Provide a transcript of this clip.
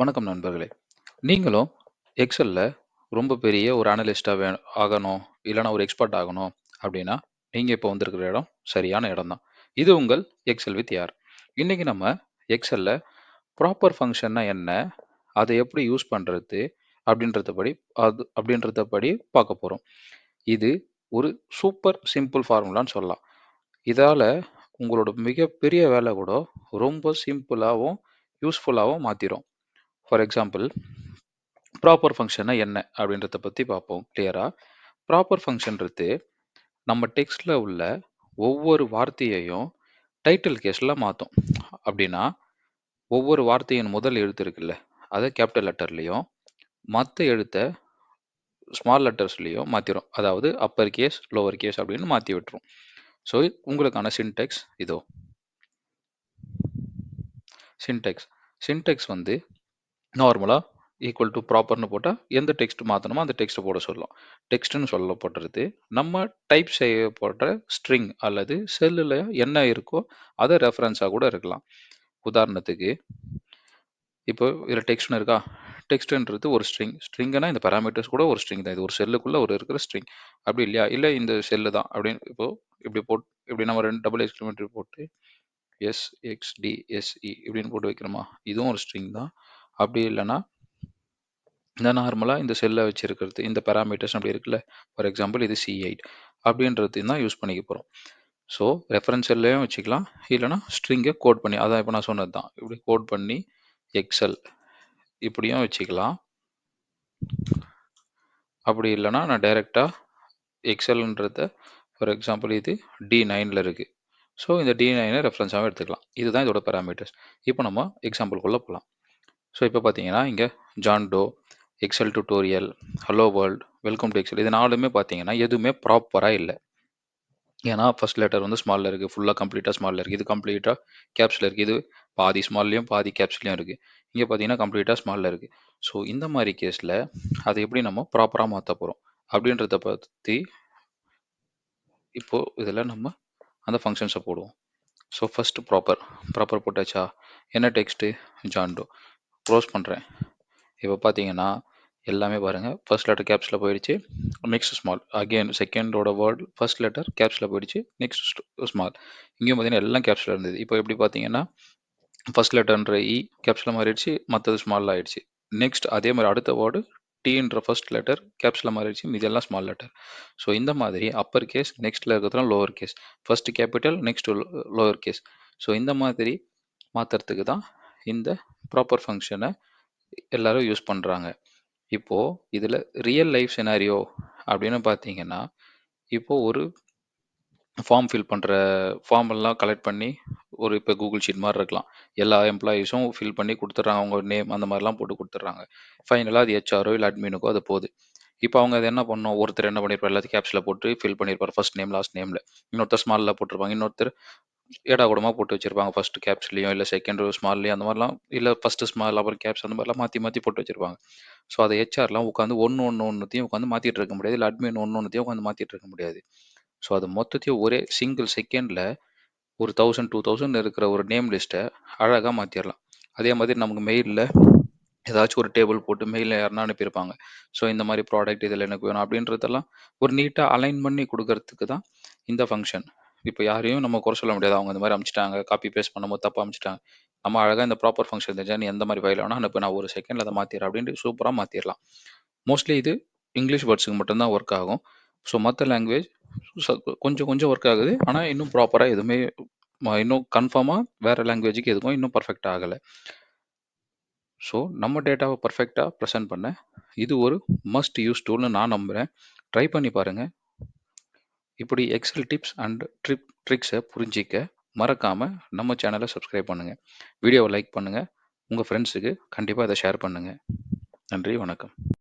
வணக்கம் நண்பர்களே! நீங்களும் எக்ஸெல்ல ரொம்ப பெரிய ஒரு அனலிஸ்ட்டா வே ஆகணும், இல்லன்னா ஒரு எக்ஸ்பர்ட் ஆகணும் அப்படின்னா நீங்க இப்போ வந்திருக்கிற இடம் சரியான இடம் தான். இது உங்கள் எக்ஸெல் வித் யார். இன்னைக்கு நம்ம எக்ஸெல்ல ப்ராப்பர் ஃபங்ஷன்னா என்ன? அதை எப்படி யூஸ் பண்றது? அப்படின்றத படி அது அப்படின்றத படி பார்க்க போறோம். இது ஒரு சூப்பர் சிம்பிள் ஃபார்முலான்னு சொல்லலாம். இதால உங்களோட மிகப்பெரிய வேலை கூட ரொம்ப சிம்பிளாவும், யூஸ்ஃபுல்லாவும் மாத்திரும். ஃபார் எக்ஸாம்பிள் ப்ராப்பர் ஃபங்ஷன்னா என்ன? அப்படின்றத பற்றி பார்ப்போம் கிளியராக ப்ராப்பர் ஃபங்க்ஷன்றது நம்ம டெக்ஸ்டில் உள்ள ஒவ்வொரு வார்த்தையையும் டைட்டில் கேஸில் மாற்றும் அப்படின்னா ஒவ்வொரு வார்த்தையின் முதல் எழுத்து இருக்குல்ல, அதை கேபிட்டல் லெட்டர்லேயும் மற்ற எழுத்தை ஸ்மால் லெட்டர்ஸ்லேயும் மாற்றிடும் அதாவது அப்பர் கேஸ், லோவர் கேஸ் அப்படின்னு மாற்றி விட்டுரும். ஸோ, உங்களுக்கான சின்டெக்ஸ் இதோ. சின்டெக்ஸ் சின்டெக்ஸ் வந்து நார்மலாக ஈக்குவல் டூ ப்ராப்பர்னு போட்டால் எந்த டெக்ஸ்ட் மாற்றணுமோ அந்த டெக்ஸ்ட்டை போட சொல்லலாம் டெக்ஸ்ட்டுன்னு சொல்ல சொல்லப்படுறது, நம்ம டைப் செய்யப்படுற ஸ்ட்ரிங் அல்லது செல்லில் என்ன இருக்கோ, அதை ரெஃபரன்ஸாக கூட இருக்கலாம். உதாரணத்துக்கு, இப்போ இதில் டெக்ஸ்ட்னு இருக்கா? டெக்ஸ்ட்ன்றது ஒரு ஸ்ட்ரிங். ஸ்ட்ரிங்னா இந்த பாராமீட்டர்ஸ் கூட ஒரு ஸ்ட்ரிங் தான். இது ஒரு செல்லுக்குள்ளே ஒரு இருக்கிற ஸ்ட்ரிங். அப்படி இல்லையா? இல்லை இந்த செல்லு தான் அப்படின்னு இப்போ இப்படி போட் இப்படி நம்ம ரெண்டு டபுள் எக்ஸ்க்ளமேட்டரி போட்டு எஸ், எக்ஸ், டி, இப்படின்னு போட்டு வைக்கிறோமா? இதுவும் ஒரு ஸ்ட்ரிங் தான். அப்படி இல்லைன்னா இந்த நார்மலாக இந்த செல்லை வச்சுருக்கிறது இந்த பேராமீட்டர்ஸ் அப்படி இருக்குல்ல. ஃபார் எக்ஸாம்பிள் இது சி எயிட் அப்படின்றது தான் யூஸ் பண்ணிக்க போகிறோம் ஸோ, ரெஃபரன்ஸ் செல்லையும் வச்சுக்கலாம். இல்லைனா ஸ்ட்ரிங்கை கோட் பண்ணி அதான் இப்போ நான் சொன்னது தான். இப்படி கோட் பண்ணி எக்ஸல் இப்படியும் வச்சுக்கலாம். அப்படி இல்லைனா நான் டைரெக்டாக எக்ஸல்ன்றத ஃபார் எக்ஸாம்பிள் இது டி நைனில் இருக்குது ஸோ, இந்த டி நைனை ரெஃபரன்ஸாகவும் எடுத்துக்கலாம். இதுதான் இதோட பேராமீட்டர்ஸ் இப்போ நம்ம எக்ஸாம்பிள்குள்ளே போகலாம் ஸோ, இப்போ பார்த்தீங்கன்னா, இங்க John Doe, Excel tutorial, hello world, welcome to Excel இது 4மே பார்த்தீங்கன்னா, எதுவுமே ப்ராப்பரா இல்ல. ஏன்னா, ஃபர்ஸ்ட் லெட்டர் வந்து ஸ்மால்ல இருக்கு. ஃபுல்லா கம்ப்ளீட்டா ஸ்மால்ல இருக்கு. இது கம்ப்ளீட்டா கேப்ஸ்ல இருக்கு. இது பாதி ஸ்மால்லயும், பாதி கேப்ஸ்லயும் இருக்கு. இங்க பார்த்தீங்கன்னா, கம்ப்ளீட்டா ஸ்மால்ல இருக்கு. ஸோ, இந்த மாரி கேஸ்ல அத எப்படி நம்ம ப்ராப்பரா மாத்த போறோம்? அப்படின்றத பத்தி இப்போ இதுல நம்ம அந்த ஃபங்ஷன்ஸ போடுவோம். So, first proper. ப்ராப்பர் போட்டாச்சா? என்ன டெக்ஸ்ட்டு? John Doe. க்ளோஸ் பண்ணுறேன் இப்போ பார்த்தீங்கன்னா, எல்லாமே பாருங்க. ஃபர்ஸ்ட் லெட்டர் கேப்ஸில் போயிடுச்சு. Next small. அகைன் செகண்டோட வேர்ட் ஃபர்ஸ்ட் லெட்டர் கேப்ஸில் போயிடுச்சு. Next small. இங்கேயும் பார்த்தீங்கன்னா, எல்லாம் கேப்ஸில் இருந்தது. இப்போ எப்படி பார்த்தீங்கன்னா, ஃபர்ஸ்ட் லெட்டர்ன்ற இ e கேப்ஸில் மாறிடுச்சு. மற்றது ஸ்மால் ஆகிடுச்சு நெக்ஸ்ட் அதே மாதிரி அடுத்த வேர்டு டீன்ற ஃபர்ஸ்ட் லெட்டர் கேப்ஸில் மாறிடுச்சு. இதெல்லாம் ஸ்மால் லெட்டர். ஸோ, இந்த மாதிரி அப்பர் கேஸ், நெக்ஸ்ட்டில் இருக்கிறதுலாம் lower case. First capital, next lower case. So, இந்த மாதிரி மாற்றுறதுக்கு தான் இந்த ப்ராப்பர் ஃபங்க்ஷனை எல்லாரும் யூஸ் பண்ணுறாங்க இப்போ இதில் ரியல் லைஃப் சினாரியோ அப்படின்னு பார்த்தீங்கன்னா, இப்போ ஒரு ஃபார்ம் ஃபில் பண்ணுற ஃபார்ம் எல்லாம் கலெக்ட் பண்ணி ஒரு இப்போ கூகுள் ஷீட் மாதிரி இருக்கலாம். எல்லா எம்ப்ளாயீஸும் ஃபில் பண்ணி கொடுத்துட்றாங்க அவங்க நேம் அந்த மாதிரிலாம் போட்டு கொடுத்துட்றாங்க ஃபைனலாக அது ஹெச்ஆரோ இல்லை அட்மினுக்கோ அது போகுது. இப்போ அவங்க அதை என்ன பண்ணோம் ஒருத்தர் என்ன பண்ணியிருப்பார்? எல்லாத்தையும் கேப்ஸில் போட்டு ஃபில் பண்ணியிருப்பார். ஃபர்ஸ்ட் நேம், லாஸ்ட் நேம்ல. இன்னொருத்தர் ஸ்மாலில் போட்டிருப்பாங்க. இன்னொருத்தர் ஏடா கூடமா போட்டு வச்சிருப்பாங்க. ஃபர்ஸ்ட் கேப்ஸ்லயும் இல்ல செகண்ட் ஸ்மால்லயும் அந்த மாதிரிலாம் இல்ல ஃபர்ஸ்ட் ஸ்மால் அப்புறம் கேப்ஸ் அந்த மாதிரிலாம் மாத்தி மாத்தி போட்டு வச்சிருப்பாங்க. ஸோ, அதை ஹெச்ஆர்லாம் உட்காந்து ஒன்று ஒன்று ஒன்றுத்தையும் உட்காந்து மாத்திட்டு இருக்க முடியாது. இல்லை அட்மின் ஒன்று ஒன்றுத்தையும் உட்காந்து மாத்திட்டு இருக்க முடியாது. ஸோ, அது மொத்தத்தையும் ஒரே சிங்கிள் செகண்ட்ல ஒரு 1000, 2000 இருக்கிற ஒரு நேம் லிஸ்ட்டை அழகாக மாற்றிடலாம் அதே மாதிரி நமக்கு மெயில்ல ஏதாச்சும் ஒரு டேபிள் போட்டு மெயிலில் யாருன்னா அனுப்பியிருப்பாங்க. ஸோ, இந்த மாதிரி ப்ராடக்ட் இதில் எனக்கு வேணும் அப்படின்றதெல்லாம் ஒரு நீட்டாக அலைன் பண்ணி கொடுக்கறதுக்கு தான் இந்த ஃபங்க்ஷன் இப்போ யாரையும் நம்ம குறை சொல்ல முடியாது. அவங்க இந்த மாரி அனுப்பிச்சுட்டாங்க. காப்பி பேஸ்ட் பண்ணும்போது தப்பா அனுப்பிச்சுட்டாங்க. நம்ம அழகா இந்த ப்ராப்பர் ஃபங்ஷன் தெரிஞ்சா நீ எந்த மாரி ஃபைல் வேணா அனுப்பு. நான் ஒரு செகண்ட்ல அத மாத்திர்றேன் அப்டின்ட்டு சூப்பரா மாற்றிடலாம் மோஸ்ட்லி இது இங்கிலீஷ் வேர்ட்ஸ்க்கு மட்டும் தான் ஒர்க் ஆகும். ஸோ, மத்த லாங்குவேஜ் ச கொஞ்சம் கொஞ்சம் ஒர்க் ஆகுது. ஆனா, இன்னும் ப்ராப்பரா எதுவுமே ம இன்னும் கன்ஃபார்மா வேற லாங்குவேஜ்க்கு எதுவும் இன்னும் பெர்ஃபெக்ட்டா ஆகல. ஸோ, நம்ம டேட்டாவ பெர்ஃபெக்ட்டா பிரசன்ட் பண்ண இது ஒரு மஸ்ட் யூஸ் டூல்னு நான் நம்புறேன். ட்ரை பண்ணி பாருங்க. இப்படி எக்ஸல் டிப்ஸ் அண்ட் ட்ரிப் ட்ரிக்ஸை புரிஞ்சிக்க மறக்காமல் நம்ம சேனலை சப்ஸ்கிரைப் பண்ணுங்கள் வீடியோவை லைக் பண்ணுங்கள் உங்கள் ஃப்ரெண்ட்ஸுக்கு கண்டிப்பாக அதை ஷேர் பண்ணுங்கள் நன்றி, வணக்கம்.